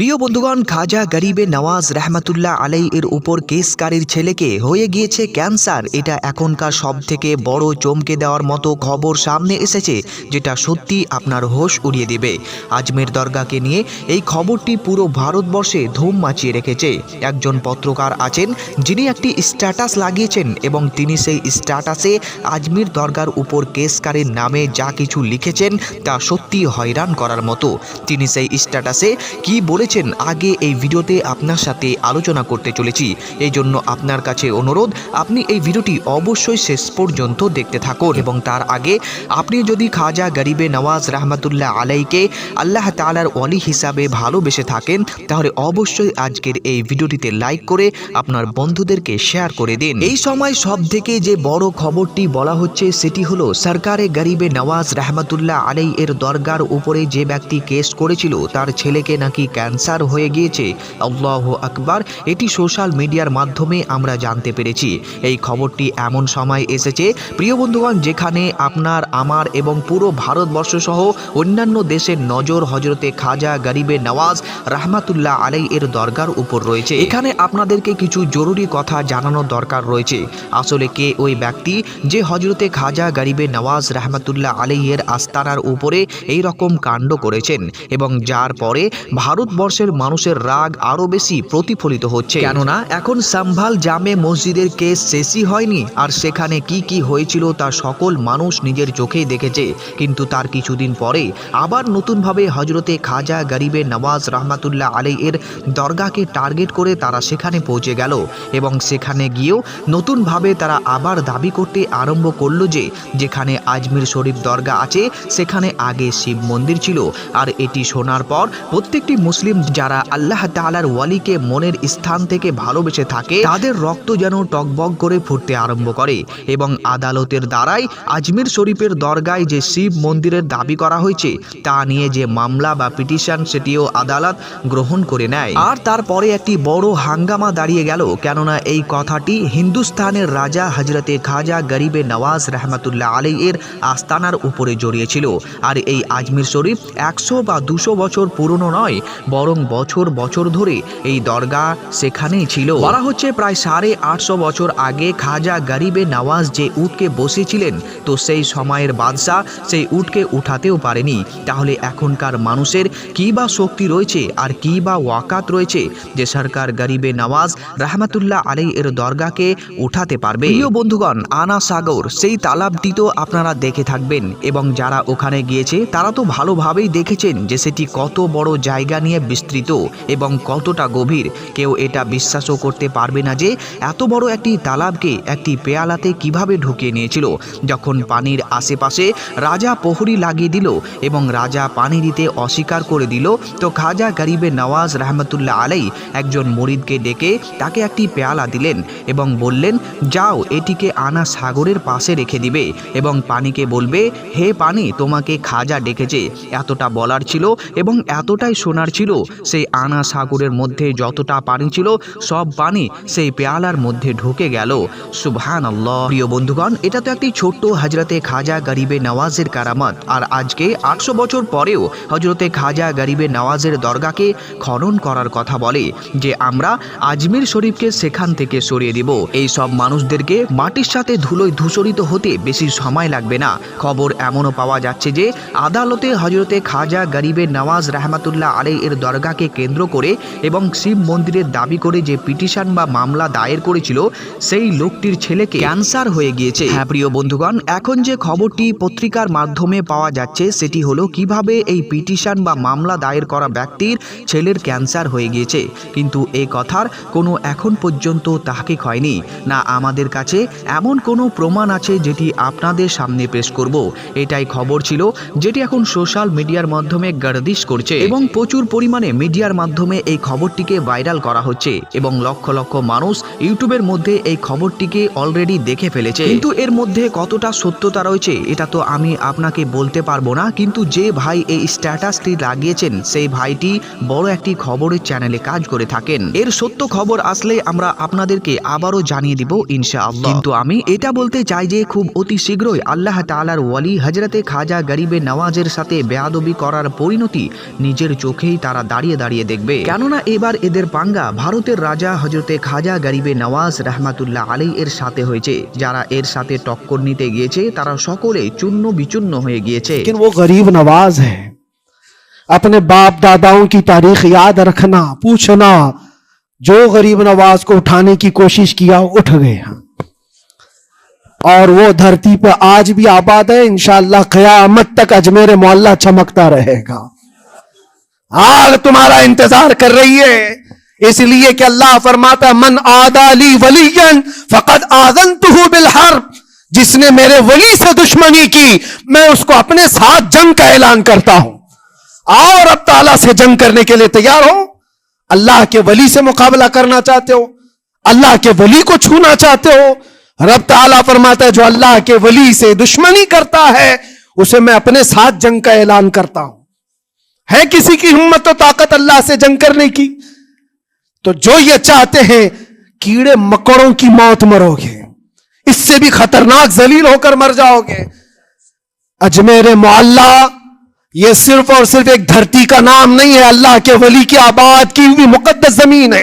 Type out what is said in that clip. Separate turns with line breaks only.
প্রিয় বন্ধুগণ, খাজা গরিবে নওয়াজ রহমাতুল্লাহ আলাই এর উপর কেসকারীর ছেলেকে হয়ে গিয়েছে ক্যান্সার। এটা এখনকার সব থেকে বড় চমকে দেওয়ার মতো খবর সামনে এসেছে, যেটা সত্যি আপনার হোশ উড়িয়ে দেবে। আজমের দরগাকে নিয়ে এই খবরটি পুরো ভারতবর্ষে ধুম মাচিয়ে রেখেছে। একজন পত্রকার আছেন, যিনি একটি স্ট্যাটাস লাগিয়েছেন এবং তিনি সেই স্ট্যাটাসে আজমির দরগার উপর কেসকারীর নামে যা কিছু লিখেছেন তা সত্যি হয়রান করার মতো। তিনি সেই স্ট্যাটাসে কি বলেছেন আগে এই ভিডিওতে আপনার সাথে আলোচনা করতে চলেছি। এই জন্য আপনার কাছে অনুরোধ, আপনি এই ভিডিওটি অবশ্যই শেষ পর্যন্ত দেখতে থাকুন এবং তার আগে আপনি যদি খাজা গরিবে নওয়াজ রহমতুল্লাহ আলাইকে আল্লাহ তালার অলি হিসাবে ভালোবেসে থাকেন, তাহলে অবশ্যই আজকের এই ভিডিওটিতে লাইক করে আপনার বন্ধুদেরকে শেয়ার করে দিন। এই সময় সব থেকে যে বড় খবরটি বলা হচ্ছে, সেটি হলো সরকারে গরিবে নওয়াজ রহমতুল্লাহ আলাই এর দরগার উপরে যে ব্যক্তি কেস করেছিল, তার ছেলেকে নাকি ক্যান্সার হয়ে গিয়েছে। আল্লাহ আকবার, এটি সোশ্যাল মিডিয়ার মাধ্যমে আমরা জানতে পেরেছি। এই খবরটি এমন সময় এসেছে, প্রিয় বন্ধুগণ, যেখানে আপনার, আমার এবং পুরো ভারতবর্ষ সহ অন্যান্য দেশের নজর হজরতে খাজা গরিবে নওয়াজ রাহমাতুল্লাহ আলাই এর দরগার উপর রয়েছে। এখানে আপনাদেরকে কিছু জরুরি কথা জানানোর দরকার রয়েছে। আসলে কে ওই ব্যক্তি যে হজরতে খাজা গরিবে নওয়াজ রাহমাতুল্লাহ আলাই এর আস্তানার উপরে এই রকম কাণ্ড করেছেন এবং যার পরে ভারতবর্ষের মানুষের রাগ আরও বেশি প্রতিফলিত হচ্ছে। কেননা, এখন সাম্ভাল জামে মসজিদের কেস শেষই হয়নি, আর সেখানে কি কি হয়েছিল তা সকল মানুষ নিজের চোখেই দেখেছে। কিন্তু তার কিছুদিন পরে আবার নতুনভাবে হজরতে খাজা গরিবে নওয়াজ রহমাতুল্লাহ আলী এর দরগাকে টার্গেট করে তারা সেখানে পৌঁছে গেল এবং সেখানে গিয়েও নতুনভাবে তারা আবার দাবি করতে আরম্ভ করল যে, যেখানে আজমির শরীফ দরগা আছে, সেখানে আগে শিব মন্দির ছিল। আর এটি শোনার পর প্রত্যেকটি মুসলিম যারা আল্লাহ তাআলার ওয়ালিকে মনের স্থান থেকে ভালোবেসে থাকে, তাদের রক্ত যেন টকবক করে ফুটতে আরম্ভ করে এবং আদালতের দ্বারাই আজমির শরীফের দরগায় যে শিব মন্দিরের দাবি করা হয়েছে, তা নিয়ে যে মামলা বা পিটিশন সেটিও আদালত গ্রহণ করে নেয়। আর তারপরে একটি বড় হাঙ্গামা দাঁড়িয়ে গেল, কেননা এই কথাটি হিন্দুস্তানের রাজা হজরতে খাজা গরিবে নওয়াজ রহমতুল্লাহ আলী এর আস্তানার উপরে জড়িয়েছিল আর এই আজমির শরীফ একশো বা দুশো বছর পুরনো নয় বরং বছর বছর ধরে এই দরগা সেখানেই ছিল। বলা হচ্ছে প্রায় সাড়ে আটশো বছর আগে খাজা গরিবে নওয়াজ যে উটকে বসেছিলেন, তো সেই সময়ের বাদশাহ সেই উটকে উঠাতেও পারেনি। তাহলে এখনকার মানুষের কী বা শক্তি রয়েছে আর কী বা ওয়াকাত রয়েছে যে সরকার গরিবে নওয়াজ রহমতুল্লাহ আলী এর দরগাকে উঠাতে পারবে? প্রিয় বন্ধুগণ, আনা সাগর, সেই তালাবটি তো আপনারা দেখে থাকবেন। এবং যারা ওখানে গিয়েছে, তারা তো ভালোভাবেই দেখেছেন যে সেটি কত বড় জায়গা নিয়ে বিস্তৃত এবং কতটা গভীর, কেউ এটা বিশ্বাসও করতে পারবে না যে এত বড় একটি তালাবকে একটি পেয়ালাতে কীভাবে ঢুকিয়ে নিয়েছিল। যখন পানির আশেপাশে রাজা প্রহরী লাগিয়ে দিল এবং রাজা পানি দিতে অস্বীকার করে দিল, তো খাজা গরিবে নওয়াজ রহমতুল্লাহ আলাই একজন মরিদকে ডেকে তাকে একটি পেয়ালা দিলেন এবং বললেন, যাও, এটিকে আনা সাগরের পাশে রেখে দিবে এবং পানিকে বলবে, হে পানি, তোমাকে খাজা ডেকেছে। এতটা বলার ছিল এবং এতটাই শোনার ছিল সেই আনা সাগরের মধ্যে যতটা পানি ছিল, সব পানি সেই পেয়ালার মধ্যে ঢুকে গেল। সুবহান আল্লাহ প্রিয় বন্ধুগণ, এটা তো একটি ছোট্ট হজরতে খাজা গরিবে নওয়াজের কারামত। আর আজকে আটশো বছর পরেও হজরতে খাজা গরিবে নওয়াজের দরগাকে খনন করার কথা বলে যে, আমরা আজমির শরীফকে সেখান থেকে সরিয়ে দিব। এই সব মানুষদেরকে মাটির সাথে ধুলোয় ধূসরিত হতে বেশি সময় লাগবে না। খবর এমনও পাওয়া যাচ্ছে যে, আদালতে হজরতে খাজা গরিবে নওয়াজ রহমাতুল্লাহ আলী এর দরগাকে কেন্দ্র করে এবং শিব মন্দিরের দাবি করে যে পিটিশন বা মামলা দায়ের করেছিল, সেই লোকটির ছেলেকে ক্যান্সার হয়ে গিয়েছে। হ্যাঁ প্রিয় বন্ধুগণ, এখন যে খবরটি পত্রিকার মাধ্যমে পাওয়া যাচ্ছে, সেটি হলো কীভাবে এই পিটিশন বা মামলা দায়ের করা ব্যক্তির ছেলের ক্যান্সার হয়ে গিয়েছে। কিন্তু এই কথার কোনো এখন পর্যন্ত তাহকিক হয়নি। না আমাদের কাছে এমন কোনো প্রমাণ আছে যেটি আপনাদের সামনে পেশ করব। এটাই খবর ছিল, যেটি এখন সোশ্যাল মিডিয়ার মাধ্যমে গার্দিশ করছে। এবং প্রচুর পরিমাণে মিডিয়ার মাধ্যমে এই খবরটিকে ভাইরাল করা হচ্ছে এবং লক্ষ লক্ষ মানুষ ইউটিউবের মধ্যে এই খবরটিকে অলরেডি দেখে ফেলেছে। কিন্তু এর মধ্যে কতটা সত্যতা রয়েছে, এটা তো আমি আপনাকে বলতে পারব না, কিন্তু যে ভাই এই স্ট্যাটাসটি লাগিয়েছেন, সেই ভাইটি বড় একটি খবরের চ্যানেলে কাজ করে থাকেন। এর সত্য খবর আসলে আমরা আপনাদেরকে আবারও জানিয়ে দিব ইনশাআল্লাহ। কিন্তু আমি এটা বলতে চাই যে খুব অতি শীঘ্রই আল্লাহ তাআলার ওয়ালি হজরতে খাজা গরিবে নওয়াজের সাথে বেয়াদবি করার পরিণতি নিজের চোখেই তারা দাঁড়িয়ে দাঁড়িয়ে দেখবে। কেননা এবার এদের পাঙ্গা ভারতের রাজা হজরতে খাজা গরিবে নওয়াজ রহমাতুল্লাহ আলী এর সাথে হয়েছে। যারা এর সাথে টক্কর নিতে গিয়েছে، তারা সকলে চূন্য বিচূন্য হয়ে গিয়েছে।
وہ غریب نواز ہے اپنے باپ داداؤں کی تاریخ یاد رکھنا پوچھنا جو غریب نواز کو اٹھانے کی کوشش کیا، اٹھ گیا ہاں۔ اور وہ دھرتی پہ آج بھی آباد ہے، انشاءاللہ قیامت تک اجمیر مولا چمکتا رہے گا۔ حال تمہارا انتظار کر رہی ہے۔ اس لیے کہ اللہ فرماتا من آدا لی ولی فقط آزن بلحر جس نے میرے ولی سے دشمنی کی، میں اس کو اپنے ساتھ جنگ کا اعلان کرتا ہوں۔ اور اب تعالیٰ سے جنگ کرنے کے لیے تیار ہو۔ اللہ کے ولی سے مقابلہ کرنا چاہتے ہو۔ اللہ کے ولی کو چھونا چاہتے ہو۔ رب تعالیٰ فرماتا ہے، جو اللہ کے ولی سے دشمنی کرتا ہے، اسے میں اپنے ساتھ جنگ کا اعلان کرتا ہوں۔ ہے کسی کی ہمت و طاقت اللہ سے جنگ کرنے کی؟ تو جو یہ چاہتے ہیں، کیڑے مکڑوں کی موت مرو گے۔ اس سے بھی خطرناک ذلیل ہو کر مر جاؤ گے۔ اجمیر معلہ یہ صرف اور صرف ایک دھرتی کا نام نہیں ہے، اللہ کے ولی کی آباد کی ہوئی مقدس زمین ہے۔